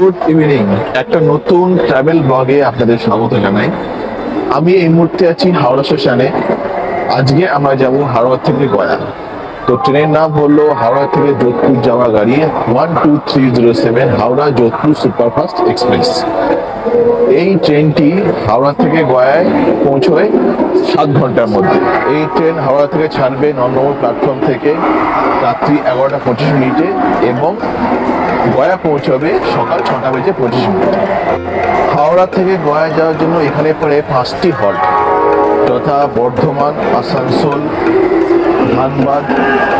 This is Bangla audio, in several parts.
গুড ইভিনিং একটা নতুন ট্রাভেল ব্লগে আপনাদের স্বাগত জানাই। আমি এই মুহূর্তে আছি হাওড়া স্টেশনে। আজকে আমরা যাব হাওড়া থেকে গয়া। তো ট্রেনের নাম হলো হাওড়া থেকে যোধপুর যাওয়া গাড়ি one two three zero seven Howrah Jodhpur superfast express. এই ট্রেনটি হাওড়া থেকে গয়ায় পৌঁছয় সাত ঘণ্টার মধ্যে। এই ট্রেন হাওড়া থেকে ছাড়বে ন নম্বর প্ল্যাটফর্ম থেকে রাত্রি এগারোটা পঁচিশ মিনিটে এবং গয়া পৌঁছবে সকাল ছটা বেজে পঁচিশ মিনিটে। হাওড়া থেকে গয়া যাওয়ার জন্য এখানে পড়ে পাঁচটি হল্ট যথা বর্ধমান, আসানসোল, ধানবাদ,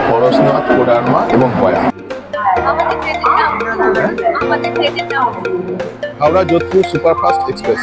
পরশনাথ, কোডারমা এবং Gaya. Howrah Jodhpur superfast express.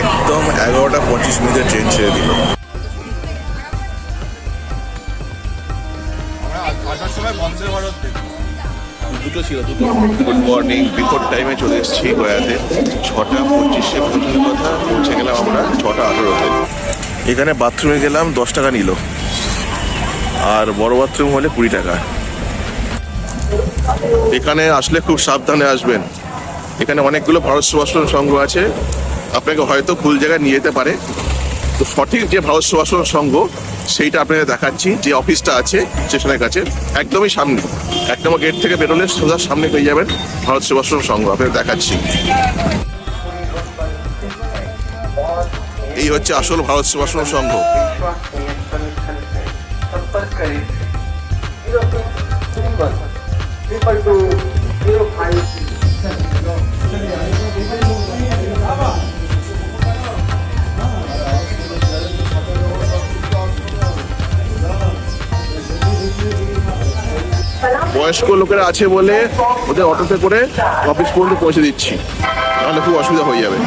একদম এগারোটা পঁচিশ মিনিটে ট্রেন ছেড়ে দিল। গুড মর্নিং বিফোর টাইমে চলে এসেছি গয়াতে। ছটা পঁচিশে পৌঁছানোর কথা, পৌঁছে গেলাম আমরা ছটা আঠেরোতে। এখানে বাথরুমে গেলাম, দশ টাকা নিল। আর বড় বাথরুম হলে কুড়ি টাকা। এখানে আসলে খুব সাবধানে আসবেন। এখানে অনেকগুলো ভারত সুভাষণ সংঘ আছে। আপনাকে হয়তো ভুল জায়গায় নিয়ে যেতে পারে। তো সঠিক যে ভারত সুভাষ সংঘ, সেইটা আপনাকে দেখাচ্ছি। যে অফিসটা আছে, স্টেশনের কাছে, একদমই সামনে। এক নম্বর গেট থেকে বেরোলে সোজা সামনে পেয়ে যাবেন ভারত সুভাষ সংঘ। আপনাকে দেখাচ্ছি। এই হচ্ছে আসল ভারত সুভাষণ সংঘ সম্পর্ক বয়স্ক লোকেরা আছে বলে ওদের অটোতে করে অফিস পর্যন্ত পৌঁছে দিচ্ছি। তাহলে খুব অসুবিধা হয়ে যাবে।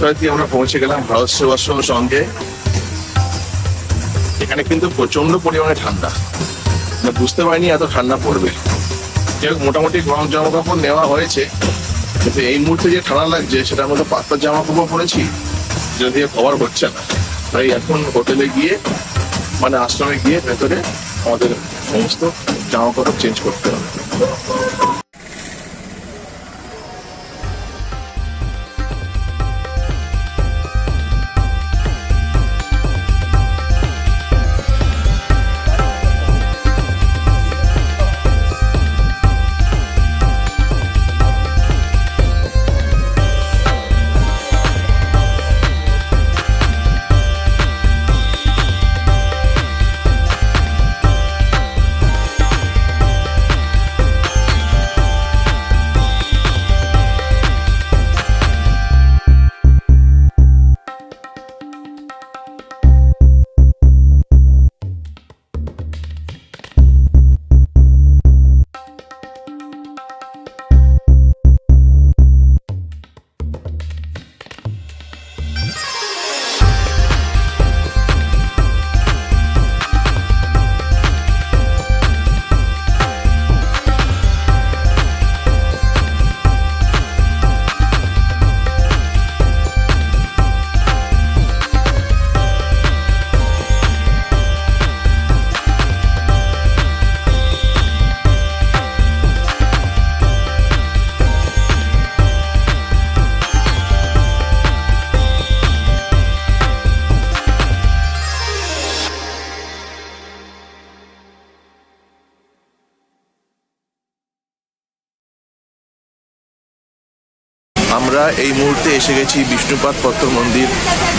যথারীতি আমরা পৌঁছে গেলাম ভারত সেবাশ্রম সঙ্গে। এখানে কিন্তু প্রচণ্ড পরিমাণে ঠান্ডা। বুঝতে পারিনি এত ঠান্ডা পড়বে। যাই মোটামুটি গরম জামা কাপড় নেওয়া হয়েছে। কিন্তু এই মুহূর্তে যে ঠান্ডা লাগছে, সেটার মধ্যে পাতলা জামা কাপড় পরেছি যেটা দিয়ে কভার হচ্ছে না। তাই এখন হোটেলে গিয়ে মানে আশ্রমে গিয়ে ভেতরে আমাদের সমস্ত জামা কাপড় চেঞ্জ করতে হবে। আমরা এই মুহূর্তে এসে গেছি বিষ্ণুপাত পত্র মন্দির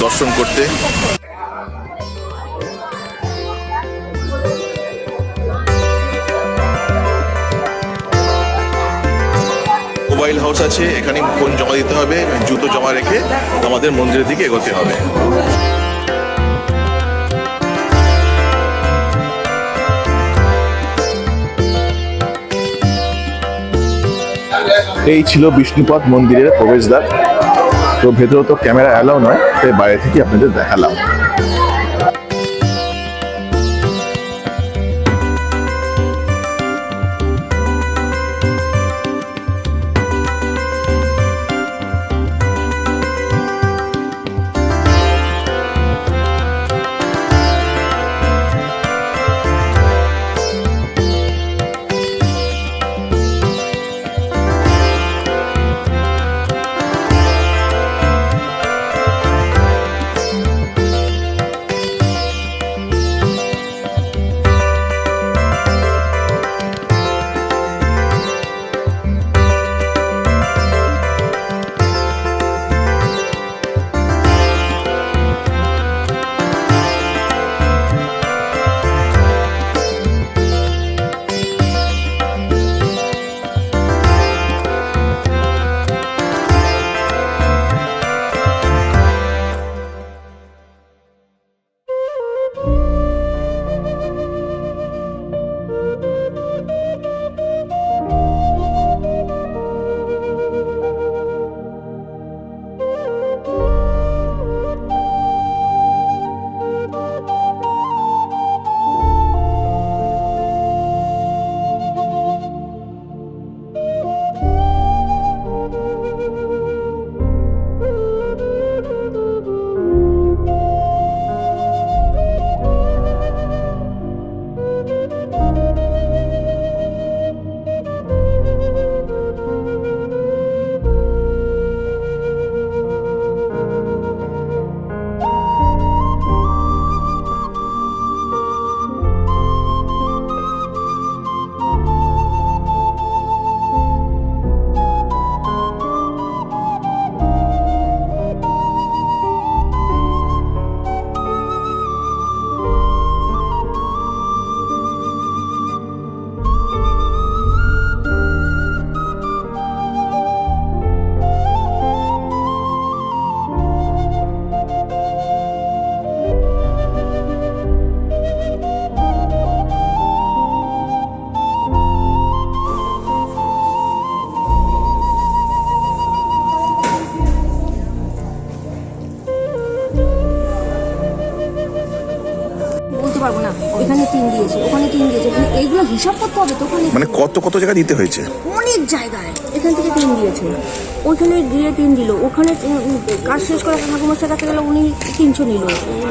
দর্শন করতে। মোবাইল হাউস আছে, এখানে ফোন জমা দিতে হবে, জুতো জমা রেখে আমাদের মন্দিরের দিকে এগোতে হবে। এই ছিল বিষ্ণুপদ মন্দিরের প্রবেশদ্বার। তো ভেতরে তো ক্যামেরা অ্যালাউ নয়, তাই বাইরে থেকে আপনাদের দেখালাম। কত কত জায়গা দিতে হয়েছে? অনেক জায়গায়। এখান থেকে তিন দিয়েছে। ওইখানে দিয়ে তিন দিল। ওখানে কাজ শেষ করে ঠাকুমার কাছে গেলে উনি তিনশো নিল।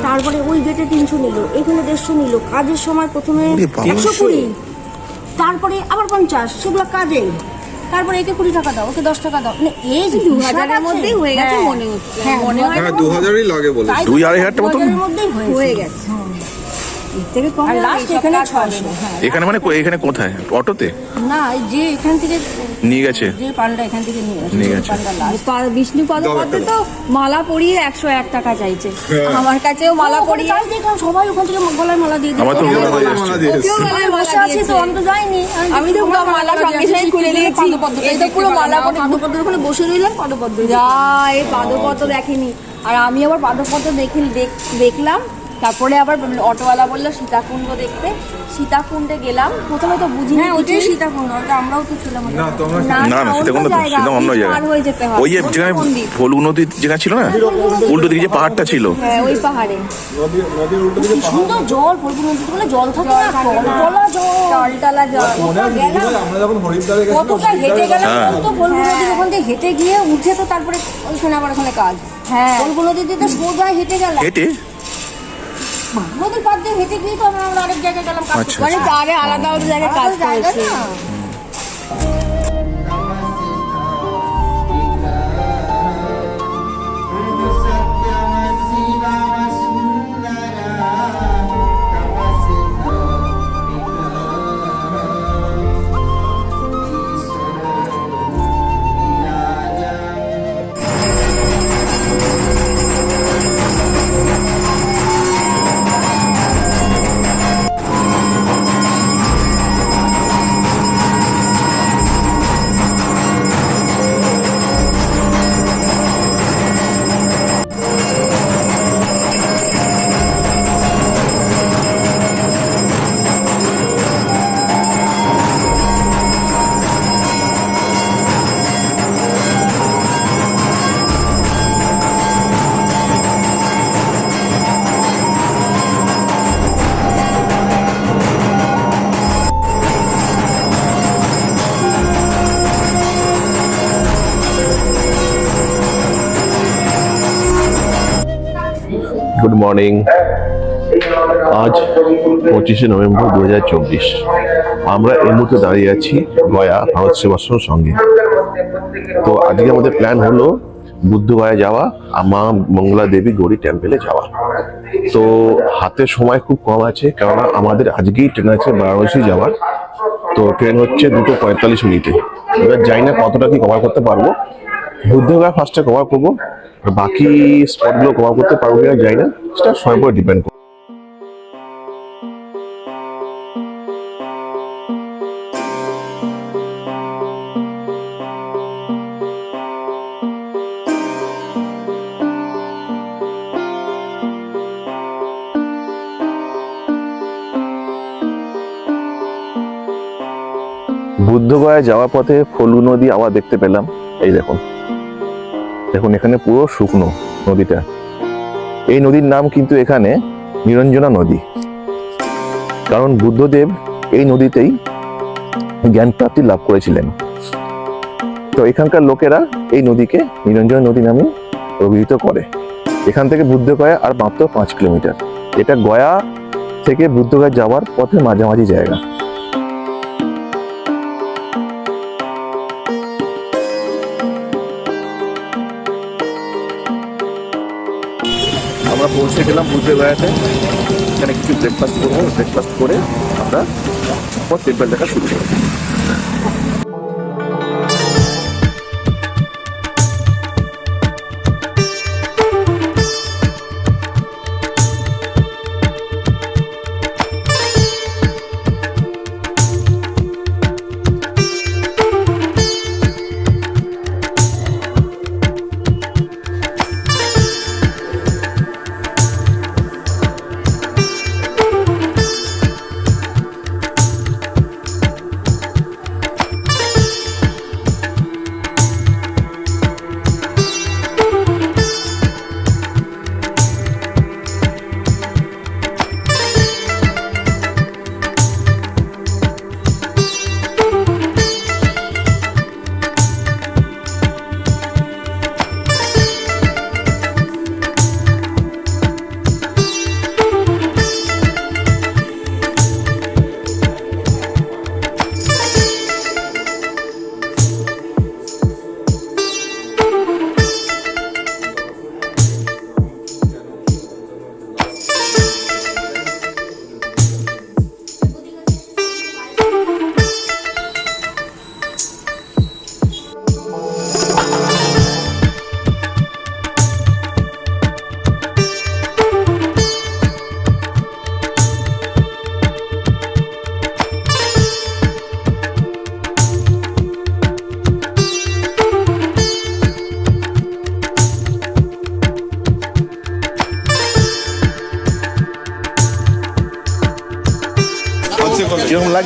তারপরে ওই গেটে তিনশো নিল। এখানে দেড়শো নিল। কাজের সময় প্রথমে একশো কুড়ি। তারপরে আবার পঞ্চাশ। সেগুলো কাজে। তারপরে একে কুড়ি টাকা দাও ওকে দশ টাকা দাও। মানে এই যে দু হাজারের মধ্যেই হয়ে গেছে হ্যাঁ, মনে হচ্ছে। হ্যাঁ মনে হয় দু হাজারই লাগে বলে দুই আড়াই হাজার? মধ্যেই হয়ে গেছে। এখানে। হ্যাঁ। এখানে মানে এখানে কোথায়? অটোতে? না যে এখান থেকে নিয়ে গেছে। যে পান্ডা এখান থেকে নিয়ে বিষ্ণুপদ তো মালা পরিয়ে একশো এক টাকা চাইছে। আমার কাছেও মালা পরিয়ে দেখলাম সবাই ওখান থেকে গলায় মালা দিয়ে আমার তো মালা। দিয়ে আছি তো। আমি তো যাইনি। আমি তো মালা সঙ্গে সঙ্গে খুলে দিয়েছি। এই তো পুরো মালা না। পরে- পাদপদ্মের ওখানে বসে রইলাম পদপদ্ম যা এই পাদপত্র দেখেনি। আর আমি আবার পাদপত্র দেখি দেখ- দেখলাম তারপরে আবার অটোওয়ালা বলল সীতাকুণ্ড দেখতে। সীতাকুণ্ডে গেলাম। প্রথমে তো বুঝিনি হ্যাঁ ওইটাই। সীতাকুণ্ড ওটা আমরাও তো ছিলাম না না না না সেটা অন্য জায়গা হয়ে হয়। ওই যে যেখানে মন্দির। নদী যেখানে ছিল না? উল্টো দিকে যে পাহাড়টা ছিল। হ্যাঁ ওই পাহাড়ে। সুন্দর জল ফলগু নদীতে বলে জল থাকে না টলটলা জল। টলটলা জল। মনে আমরা যখন হরিদ্বারে গেছিলাম কতটা হেঁটে গেলাম হ্যাঁ। তো ফলগু নদীর ওখান থেকে হেঁটে গিয়ে উঠে তো তারপরে ওইখানে আবার ওখানে কাজ। হ্যাঁ। ফলগু নদীতে তো সোজা হেঁটে গেলাম। হেঁটে? নদীর পাড় দিয়ে হেঁটে গিয়ে তো আমরা আরেক জায়গায় গেলাম আচ্ছা, করতে। মানে আলাদা আলাদা জায়গায় কাজ করেছে। মর্নিং আজ পঁচিশে নভেম্বর দু হাজার চব্বিশ। আমরা এই মুহূর্তে দাঁড়িয়ে আছি গয়া ভারত সেবাশ্রমের সঙ্গে। তো আজকে আমাদের প্ল্যান হলো বুদ্ধগয়া যাওয়া আর মা মঙ্গলা দেবী গৌরী টেম্পেলে যাওয়া। তো হাতে সময় খুব কম আছে, কেননা আমাদের আজকেই ট্রেন আছে বারাণসী যাওয়ার। তো ট্রেন হচ্ছে দুটো পঁয়তাল্লিশ মিনিটে। এবার জানি না কতটা কি কভার করতে পারব। বুদ্ধগয়া ফার্স্টে কভার করব। আর বাকি স্পটগুলো কভার করতে পারব কিনা জানি না। সেটা সময় উপর ডিপেন্ড করবে। বুদ্ধগয়া যাওয়ার পথে ফলু নদী আবার দেখতে পেলাম। এই দেখুন। দেখুন, এখানে পুরো শুকনো নদীটা। এই নদীর নাম কিন্তু এখানে নিরঞ্জনা নদী। কারণ বুদ্ধদেব এই নদীতেই জ্ঞান প্রাপ্তি লাভ করেছিলেন। তো এখানকার লোকেরা এই নদীকে নিরঞ্জনা নদী নামে অভিহিত করে। এখান থেকে বুদ্ধগয়া আর মাত্র পাঁচ কিলোমিটার। এটা গয়া থেকে বুদ্ধগয়া যাওয়ার পথে মাঝামাঝি জায়গা। আমরা বুঝতে বেড়াতে এখানে কিছু ব্রেকফাস্ট করব। ব্রেকফাস্ট করে আমরা পর টেম্পল দেখা শুরু করব।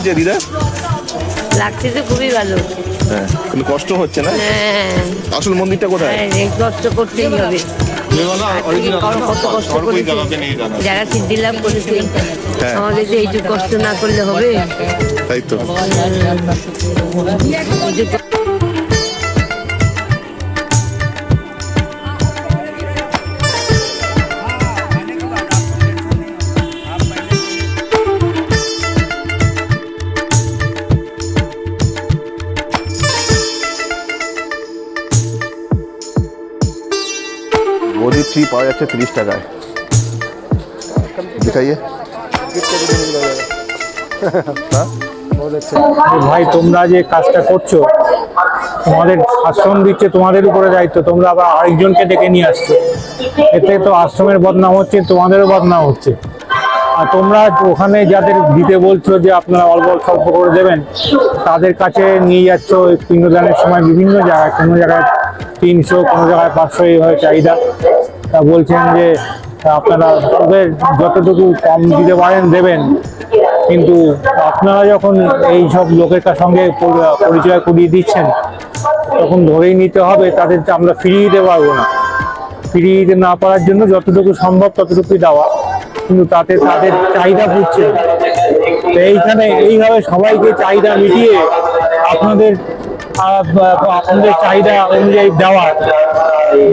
লাগছে দিদা? লাগছে তো খুবই ভালো। হ্যাঁ কিন্তু কষ্ট হচ্ছে না? হ্যাঁ। আসল মন্দিরটা কোথায়? হ্যাঁ, এই কষ্ট করতেই হবে। যারা সিদ্ধি লাভ করেছে হ্যাঁ। আমাদের এইটুকু কষ্ট না করলে হবে? তাই তো। ট্রি পাওয়া যাচ্ছে তিরিশ টাকায়। দেখাইয়ে। ভাই, তোমরা যে কাজটা করছ, তোমাদের আশ্রম দিচ্ছে তোমাদের উপরে দায়িত্ব, তোমরা আবার আরেকজনকে ডেকে নিয়ে আসছো। এতে তো আশ্রমের বদনাম হচ্ছে, তোমাদেরও বদনাম হচ্ছে। আর তোমরা ওখানে যাদের দিতে বলছো যে আপনারা অল্প স্বল্প করে দেবেন, তাদের কাছে নিয়ে যাচ্ছ পিণ্ডদানের সময় বিভিন্ন জায়গায়, কোনো জায়গায় তিনশো, কোনো জায়গায় পাঁচশো এইভাবে চাহিদা। তা বলছেন যে আপনারা ওদের যতটুকু কম দিতে পারেন দেবেন। কিন্তু আপনারা যখন এই সব লোকের সঙ্গে পরিচয় করিয়ে দিচ্ছেন, তখন ধরেই নিতে হবে, তাদেরকে আমরা ফিরিয়ে দিতে পারব না। ফিরিয়ে দিতে না পারার জন্য যতটুকু সম্ভব ততটুকুই দেওয়া। কিন্তু তাতে তাদের চাহিদা। তো এইখানে এইভাবে সবাইকে চাহিদা মিটিয়ে আপনাদের আপনাদের চাহিদা অনুযায়ী দেওয়া।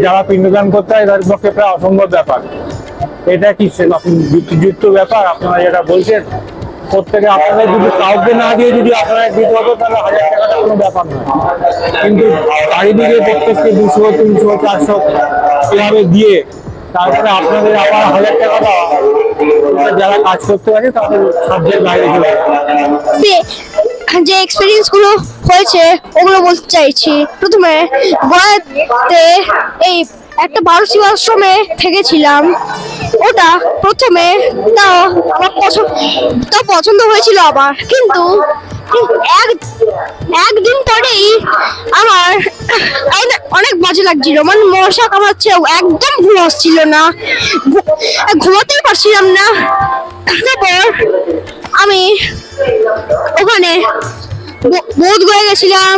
যারা পিণ্ডদান করতে হয় তাদের পক্ষে প্রায় অসম্ভব ব্যাপার। এটা কি যুক্তিযুক্ত ব্যাপার? আপনারা যেটা বলছেন, প্রত্যেকে আপনাদের যদি কাউকে না দিয়ে যদি আপনারা দিতে হতো তাহলে হাজার টাকাটা কোনো ব্যাপার না কিন্তু চারিদিকে প্রত্যেককে দুশো, তিনশো, চারশো এভাবে দিয়ে তারপরে আপনাদের আবার হাজার টাকা দেওয়া যারা কাজ করতে পারে তাদের সাধ্যের বাইরে চলে। যে- যে এক্সপিরিয়েন্সগুলো হয়েছে, ওগুলো বলতে চাইছি। প্রথমে গোয়াতে এই একটা বারোসি আশ্রমে থেকেছিলাম। ওটা প্রথমে তাও আমার পছন্দ তাও পছন্দ হয়েছিল আমার। কিন্তু এক, একদিন পরেই আমার অনেক- বাজে লাগছিল। মানে মশা কামড়াচ্ছে, একদম ঘুম না। ঘুমাতেই পারছিলাম না। তারপর আমি ওখানে বোধ গয়ে গেছিলাম।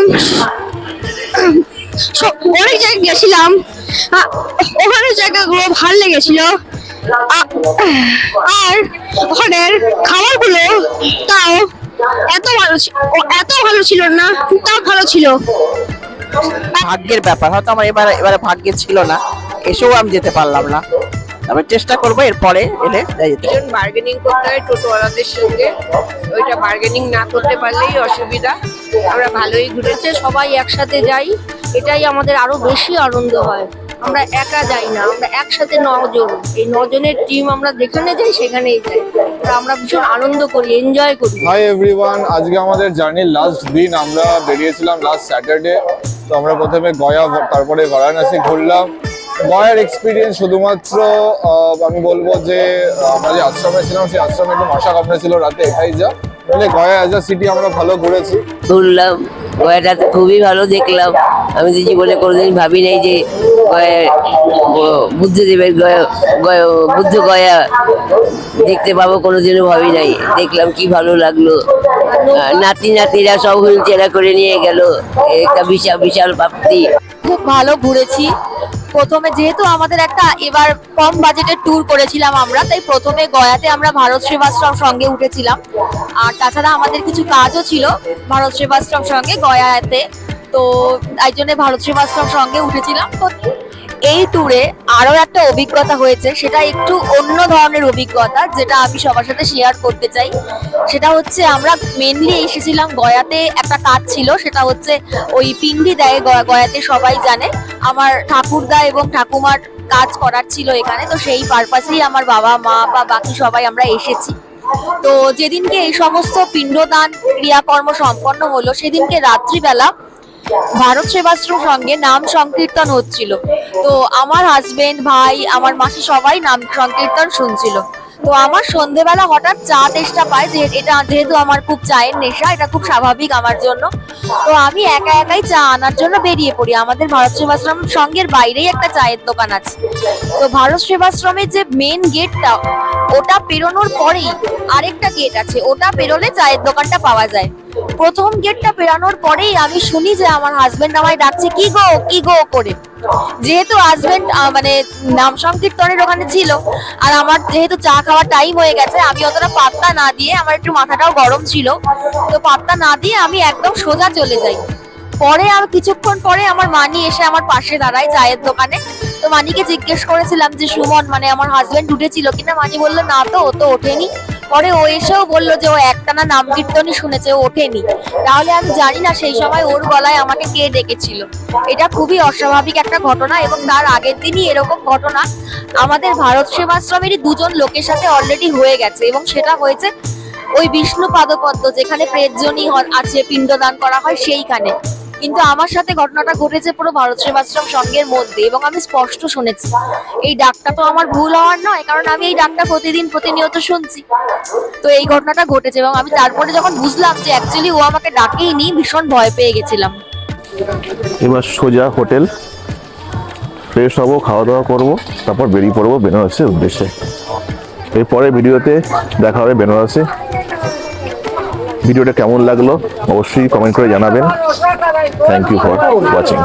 অনেক জায়গায় গেছিলাম। ওখানে জায়গাগুলো ভালো লেগেছিল। আর ওখানের খাবারগুলো তাও এত ভালো ছিল এত ভালো ছিল না, তাও ভালো ছিল। ভাগ্যের ব্যাপার, হয়তো আমার এবারে এবারে ভাগ্যে ছিল না। এসেও আমি যেতে পারলাম না। তবে চেষ্টা করব এরপরে এলে যাই যেতে। ভীষণ বার্গেনিং করতে হয় টোটোওয়ালাদের সঙ্গে। ওইটা বার্গেনিং না করতে পারলেই অসুবিধা। আমরা ভালোই ঘুরেছে সবাই একসাথে যাই। এটাই আমাদের আরও বেশি আনন্দ হয়। আমরা একা যাই না আমরা একসাথে নজন। এই নজনের টিম আমরা যেখানে যাই সেখানেই যাই। আমরা ভীষণ আনন্দ করি এনজয় করি। হাই এভরিওয়ান আজকে আমাদের জার্নির লাস্ট দিন। আমরা বেরিয়েছিলাম লাস্ট স্যাটারডে তো আমরা প্রথমে গয়া তারপরে বারাণসী ঘুরলাম। গয়ার এক্সপিরিয়েন্স শুধুমাত্র আমি বলব যে আমরা যে আশ্রমে ছিলাম সেই আশ্রমে একটু মশা কামড়েছিল রাতে এটাই যা। তাহলে গয়া অ্যাজ আ সিটি আমরা ভালো ঘুরেছি। ঘুরলাম গয়াটা তো খুবই ভালো দেখলাম। আমি তো জীবনে কোনোদিন ভাবি নাই যে গয়া বুদ্ধদেবের গয়া গয়া বুদ্ধ গয়া দেখতে পাবো কোনোদিনও ভাবি নাই। দেখলাম কি ভালো লাগল। নাতি নাতিরা সব হুইল চেরা করে নিয়ে গেল। একটা বিশাল বিশাল প্রাপ্তি খুব ভালো ঘুরেছি। প্রথমে যেহেতু আমাদের একটা এবার কম বাজেটের ট্যুর করেছিলাম আমরা, তাই প্রথমে গয়াতে আমরা ভারত সেবাশ্রম সঙ্গে উঠেছিলাম। আর তাছাড়া আমাদের কিছু কাজও ছিল ভারত সেবাশ্রম সঙ্গে গয়াতে। তো তাই জন্য ভারত সেবাশ্রম সঙ্গে উঠেছিলাম। তো এই ট্যুরে আরও একটা অভিজ্ঞতা হয়েছে, সেটা একটু অন্য ধরনের অভিজ্ঞতা যেটা আমি সবার সাথে শেয়ার করতে চাই। সেটা হচ্ছে আমরা মেনলি এসেছিলাম গয়াতে একটা কাজ ছিল, সেটা হচ্ছে ওই পিন্ডি দেয় গয়া- গয়াতে সবাই জানে। আমার ঠাকুরদা এবং ঠাকুমার কাজ করার ছিল এখানে, তো সেই পারপাসেই আমার বাবা, মা বা বাকি সবাই আমরা এসেছি। তো যেদিনকে এই সমস্ত পিণ্ডদান ক্রিয়াকর্ম সম্পন্ন হলো, সেদিনকে রাত্রিবেলা ভারত সেবাশ্রম সঙ্গে নাম সংকীর্তন হচ্ছিল। তো আমার হাজবেন্ড ভাই, আমার মাসি সবাই নাম সংকীর্তন শুনছিল। তো আমার সন্ধেবেলা হঠাৎ চা তেষ্টা পায়, যে এটা যেহেতু আমার খুব চায়ের নেশা, এটা খুব স্বাভাবিক আমার জন্য। তো আমি একা একাই চা আনার জন্য বেরিয়ে পড়ি। আমাদের ভারত সেবাশ্রম সঙ্গের বাইরেই একটা চায়ের দোকান আছে। তো ভারত সেবাশ্রমের যে মেন গেটটা ওটা পেরোনোর পরেই আরেকটা গেট আছে। ওটা পেরোলে চায়ের দোকানটা পাওয়া যায়। প্রথম গেটটা পেরানোর পরেই আমি শুনি যে আমার হাজবেন্ড আমায় ডাকছে, কি গো কি গো করে? যেহেতু হাজবেন্ড মানে নাম সংকীর্তনের ওখানে ছিল, আর আমার যেহেতু চা খাওয়ার টাইম হয়ে গেছে, আমি অতটা পাত্তা না দিয়ে আমার একটু মাথাটাও গরম ছিল, তো পাত্তা না দিয়ে আমি একদম সোজা চলে যাই। পরে আর কিছুক্ষণ পরে আমার মানি এসে আমার পাশে দাঁড়ায় চায়ের দোকানে। তো মানিকে জিজ্ঞেস করেছিলাম যে, সুমন মানে আমার হাজবেন্ড উঠেছিল কিনা? মানি বলল, না তো, ও তো ওঠেনি। পরে ও এসেও বলল যে, ও একটানা নাম কীর্তনই শুনেছে, ও ওঠেনি। তাহলে আমি জানি না, সেই সময় ওর গলায় আমাকে কে ডেকেছিল। এটা খুবই অস্বাভাবিক একটা ঘটনা এবং তার আগের দিনই এরকম ঘটনা আমাদের ভারত সেবাশ্রমেরই দুজন লোকের সাথে অলরেডি হয়ে গেছে এবং সেটা হয়েছে ওই বিষ্ণু পাদপদ্ম যেখানে প্রেতজনী হ- আছে পিণ্ডদান করা হয় সেইখানে। কিন্তু আমার সাথে ঘটনাটা ঘটেছে পুরো ভারত সেবাশ্রম সঙ্গের মধ্যে এবং আমি স্পষ্ট শুনেছি। এই ডাকটা তো আমার ভুল হওয়ার নয়, কারণ আমি এই ডাকটা প্রতিদিন প্রতিনিয়ত শুনছি। তো এই ঘটনাটা ঘটেছে এবং আমি তারপরে যখন বুঝলাম যে অ্যাকচুয়ালি ও আমাকে ডাকেইনি, ভীষণ ভয় পেয়ে গেছিলাম। এবার সোজা হোটেল ফ্রেশ হব খাওয়া দাওয়া করব, তারপর বেরিয়ে পড়ব বেনারসের উদ্দেশ্যে। এরপরে ভিডিওতে দেখা হবে বেনারসে। ভিডিওটা কেমন লাগল অবশ্যই কমেন্ট করে জানাবেন। Thank you for watching